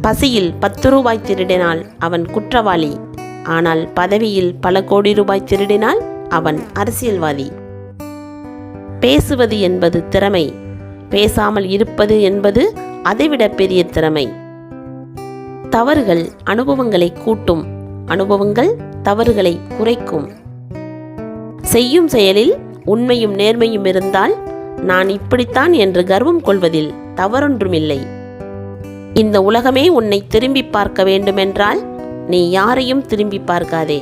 பசியில் பத்து ரூபாய் திருடினால் அவன் குற்றவாளி. ஆனால் பதவியில் பல கோடி ரூபாய் திருடினால் அவன் அரசியல்வாதி. பேசுவது என்பது திறமை. பேசாமல் இருப்பது என்பது அதைவிட பெரிய திறமை. தவறுகள் அனுபவங்களை கூட்டும். அனுபவங்கள் தவறுகளை குறைக்கும். செய்யும் செயலில் உண்மையும் நேர்மையும் இருந்தால் நான் இப்படித்தான் என்று கர்வம் கொள்வதில் தவறொன்றுமில்லை. இந்த உலகமே உன்னை திரும்பி பார்க்க வேண்டுமென்றால் நீ யாரையும் திரும்பி பார்க்காதே.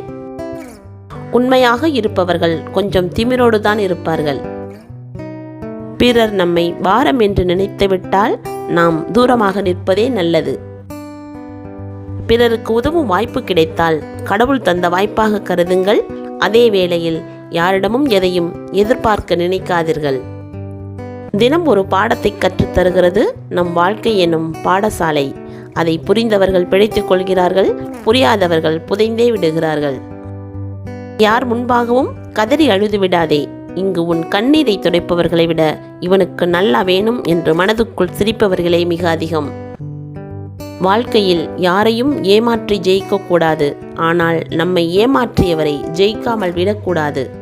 உண்மையாக இருப்பவர்கள் கொஞ்சம் திமிரோடு தான் இருப்பார்கள். பிறர் நம்மை பாரம் என்று நினைத்துவிட்டால் நாம் தூரமாக நிற்பதே நல்லது. பிறருக்கு உதவும் வாய்ப்பு கிடைத்தால் கடவுள் தந்த வாய்ப்பாக கருதுங்கள். அதே வேளையில் யாரிடமும் எதையும் எதிர்பார்க்க நினைக்காதீர்கள். தினம் ஒரு பாடத்தை கற்றுத் தருகிறது நம் வாழ்க்கை எனும் பாடசாலை. அதை புரிந்தவர்கள் பிழைத்துக் கொள்கிறார்கள் புரியாதவர்கள் புதைந்தே விடுகிறார்கள். யார் முன்பாகவும் கதறி அழுது விடாதே இங்கு உன் கண்ணீரை துடைப்பவர்களை விட இவனுக்கு நல்லா வேணும் என்று மனதுக்குள் சிரிப்பவர்களே மிக அதிகம். வாழ்க்கையில் யாரையும் ஏமாற்றி ஜெயிக்கக்கூடாது ஆனால் நம்மை ஏமாற்றியவரை ஜெயிக்காமல் விடக்கூடாது.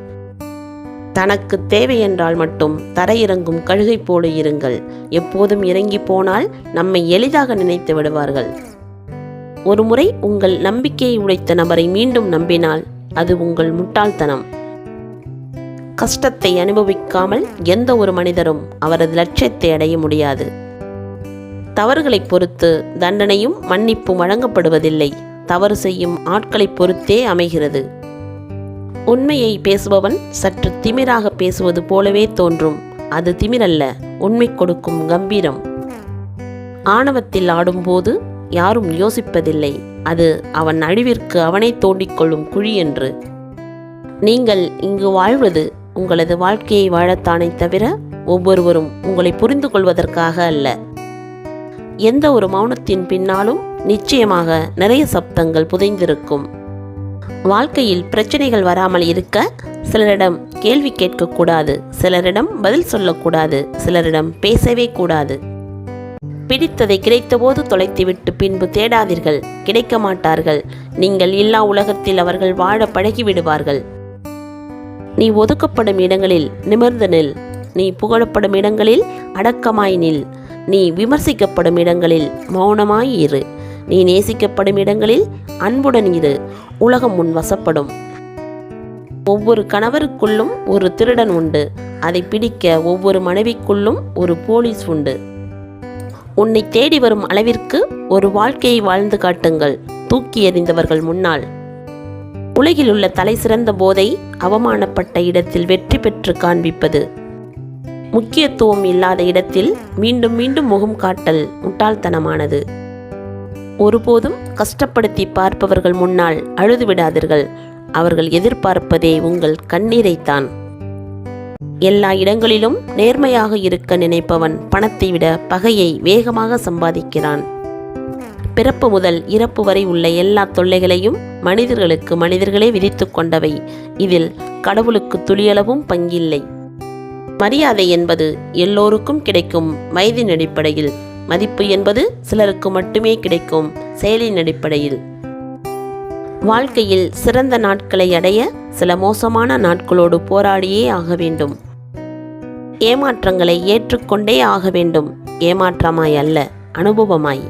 தனக்கு தேவை என்றால் மட்டும் தரையிறங்கும் கழுகை போல இருங்கள். எப்போதும் இறங்கி போனால் நம்மை எளிதாக நினைத்து விடுவார்கள். ஒருமுறை உங்கள் நம்பிக்கையை உடைத்த நபரை மீண்டும் நம்பினால் அது உங்கள் முட்டாள்தனம். கஷ்டத்தை அனுபவிக்காமல் எந்த ஒரு மனிதரும் அவரது லட்சியத்தை அடைய முடியாது. தவறுகளை பொறுத்து தண்டனையும் மன்னிப்பும் வழங்கப்படுவதில்லை. தவறு செய்யும் ஆட்களை பொறுத்தே அமைகிறது. உண்மையை பேசுபவன் சற்று திமிராக பேசுவது போலவே தோன்றும். அது திமிரல்ல உண்மை கொடுக்கும் கம்பீரம். ஆணவத்தில் ஆடும்போது யாரும் யோசிப்பதில்லை. அது அவன் அழிவிற்கு அவனை தோண்டிக்கொள்ளும் குழி என்று. நீங்கள் இங்கு வாழ்வது உங்களது வாழ்க்கையை வாழத்தானே தவிர ஒவ்வொருவரும் உங்களை புரிந்து கொள்வதற்காக அல்ல. எந்த ஒரு மௌனத்தின் பின்னாலும் நிச்சயமாக நிறைய சப்தங்கள் புதைந்திருக்கும். வாழ்க்கையில் பிரச்சனைகள் வராமல் இருக்க சிலரிடம் கேள்வி கேட்கக்கூடாது சிலரிடம் பதில் சொல்லக்கூடாது சிலரிடம் பேசவே கூடாது. பிடித்ததை கிடைத்தபோது தொலைத்துவிட்டு பின்பு தேடாதீர்கள் கிடைக்க மாட்டார்கள். நீங்கள் இல்லா உலகத்தில் அவர்கள் வாழ பழகிவிடுவார்கள். நீ ஒதுக்கப்படும் இடங்களில் நிமிர்ந்து நில். நீ புகழப்படும் இடங்களில் அடக்கமாய் நில். நீ விமர்சிக்கப்படும் இடங்களில் மௌனமாய் இரு. நீ நேசிக்கப்படும் இடங்களில் அன்புடன் இரு. உலகம் முன் வசப்படும் ஒவ்வொரு கணவருக்குள்ளும் ஒரு திருடன் உண்டு. அதை பிடிக்க ஒவ்வொரு மனைவிக்குள்ளும் ஒரு போலீஸ் உண்டு. உன்னை தேடி வரும் அளவிற்கு ஒரு வாழ்க்கையை வாழ்ந்து காட்டுங்கள். தூக்கி எறிந்தவர்கள் முன்னால். உலகில் உள்ள தலை சிறந்த போதை அவமானப்பட்ட இடத்தில் வெற்றி பெற்று காண்பிப்பது. முக்கியத்துவம் இல்லாத இடத்தில் மீண்டும் மீண்டும் முகம் காட்டல் முட்டாள்தனமானது. ஒருபோதும் கஷ்டப்படுத்தி பார்ப்பவர்கள் முன்னால் அழுது விடாதீர்கள் அவர்கள் எதிர்பார்ப்பதே உங்கள் கண்ணீரைத்தான். எல்லா இடங்களிலும் நேர்மையாக இருக்க நினைப்பவன் பணத்தை விட பகையை வேகமாக சம்பாதிக்கிறான். பிறப்பு முதல் இறப்பு வரை உள்ள எல்லா தொல்லைகளையும் மனிதர்களுக்கு மனிதர்களே விதித்து கொண்டவை. இதில் கடவுளுக்கு துளியளவும் பங்கில்லை. மரியாதை என்பது எல்லோருக்கும் கிடைக்கும். வயதின் அடிப்படையில் மதிப்பு என்பது சிலருக்கு மட்டுமே கிடைக்கும் செயலின் அடிப்படையில். வாழ்க்கையில் சிறந்த நாட்களை அடைய சில மோசமான நாட்களோடு போராடியே ஆக வேண்டும். ஏமாற்றங்களை ஏற்றுக்கொண்டே ஆக வேண்டும். ஏமாற்றமாய் அல்ல அனுபவமாய்.